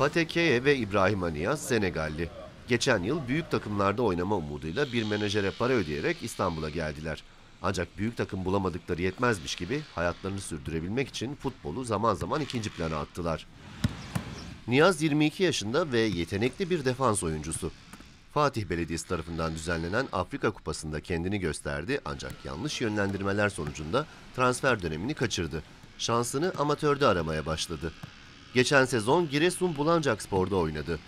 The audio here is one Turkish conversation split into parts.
Patekeye ve İbrahim Aniyaz Senegalli. Geçen yıl büyük takımlarda oynama umuduyla bir menajere para ödeyerek İstanbul'a geldiler. Ancak büyük takım bulamadıkları yetmezmiş gibi hayatlarını sürdürebilmek için futbolu zaman zaman ikinci plana attılar. Niyaz 22 yaşında ve yetenekli bir defans oyuncusu. Fatih Belediyesi tarafından düzenlenen Afrika Kupası'nda kendini gösterdi ancak yanlış yönlendirmeler sonucunda transfer dönemini kaçırdı. Şansını amatörde aramaya başladı. Geçen sezon Giresun Bulancak Spor'da oynadı.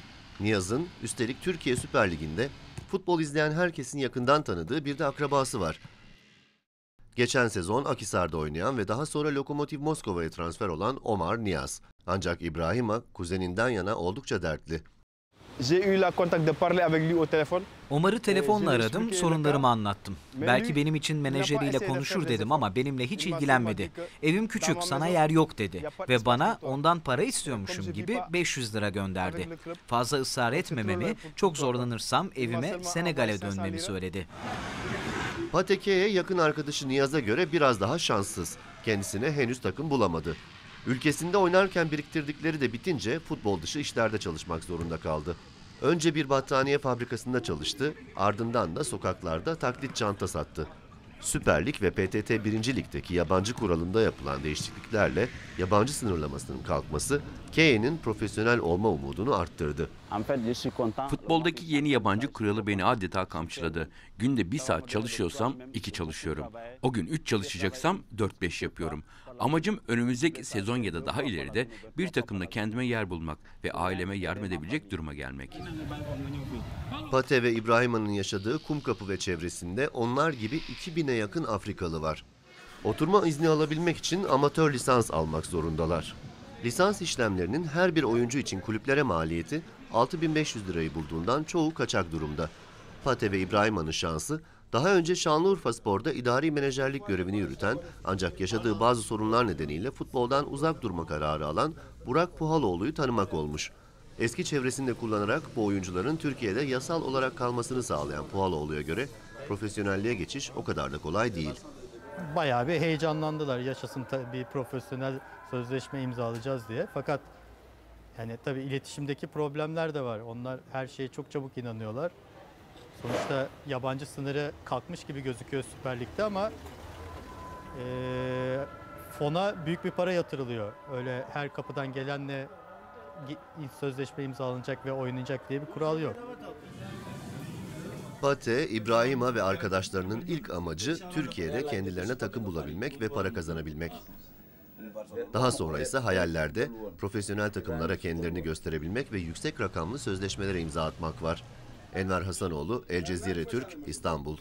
Niyaz'ın üstelik Türkiye Süper Ligi'nde futbol izleyen herkesin yakından tanıdığı bir de akrabası var. Geçen sezon Akisar'da oynayan ve daha sonra Lokomotiv Moskova'ya transfer olan Omar Niyaz. Ancak İbrahim'a kuzeninden yana oldukça dertli. Omar'ı telefonla aradım, sorunlarımı anlattım. Belki benim için menajeriyle konuşur dedim ama benimle hiç ilgilenmedi. Evim küçük, sana yer yok dedi ve bana ondan para istiyormuşum gibi vis pas 500 lira gönderdi. Fazla ısrar etmememi, çok zorlanırsam evime Senegal'e envoyé 500 dönmemi söyledi. Pateke'ye yakın arkadaşı Niyaz'a göre biraz daha şanssız. Kendisine henüz takım bulamadı. Ülkesinde oynarken biriktirdikleri de bitince futbol dışı işlerde çalışmak zorunda kaldı. Önce bir battaniye fabrikasında çalıştı, ardından da sokaklarda taklit çanta sattı. Süper Lig ve PTT 1. Lig'deki yabancı kuralında yapılan değişikliklerle yabancı sınırlamasının kalkması Keye'nin profesyonel olma umudunu arttırdı. Futboldaki yeni yabancı kuralı beni adeta kamçıladı. Günde bir saat çalışıyorsam iki çalışıyorum. O gün üç çalışacaksam dört beş yapıyorum. Amacım önümüzdeki sezon ya da daha ileride bir takımda kendime yer bulmak ve aileme yardım edebilecek duruma gelmek. Pate ve İbrahima'nın yaşadığı Kumkapı ve çevresinde onlar gibi 2000'e yakın Afrikalı var. Oturma izni alabilmek için amatör lisans almak zorundalar. Lisans işlemlerinin her bir oyuncu için kulüplere maliyeti 6500 lirayı bulduğundan çoğu kaçak durumda. Pate ve İbrahima'nın şansı daha önce Şanlıurfa Spor'da idari menajerlik görevini yürüten ancak yaşadığı bazı sorunlar nedeniyle futboldan uzak durma kararı alan Burak Puhaloğlu'yu tanımak olmuş. Eski çevresinde kullanarak bu oyuncuların Türkiye'de yasal olarak kalmasını sağlayan Puhaloğlu'ya göre profesyonelliğe geçiş o kadar da kolay değil. bayağı bir heyecanlandılar. Yaşasın bir profesyonel sözleşme imzalayacağız diye. Fakat yani tabii iletişimdeki problemler de var. Onlar her şeye çok çabuk inanıyorlar. Sonuçta yabancı sınırı kalkmış gibi gözüküyor Süper Lig'de ama eee, fona büyük bir para yatırılıyor. Öyle her kapıdan gelenle sözleşme imzalanacak ve oynayacak diye bir kural yok. Pate, İbrahim'a ve arkadaşlarının ilk amacı Türkiye'de kendilerine takım bulabilmek ve para kazanabilmek. Daha sonra ise hayallerde profesyonel takımlara kendilerini gösterebilmek ve yüksek rakamlı sözleşmelere imza atmak var. Enver Hasanoğlu, El Cezire Türk, İstanbul.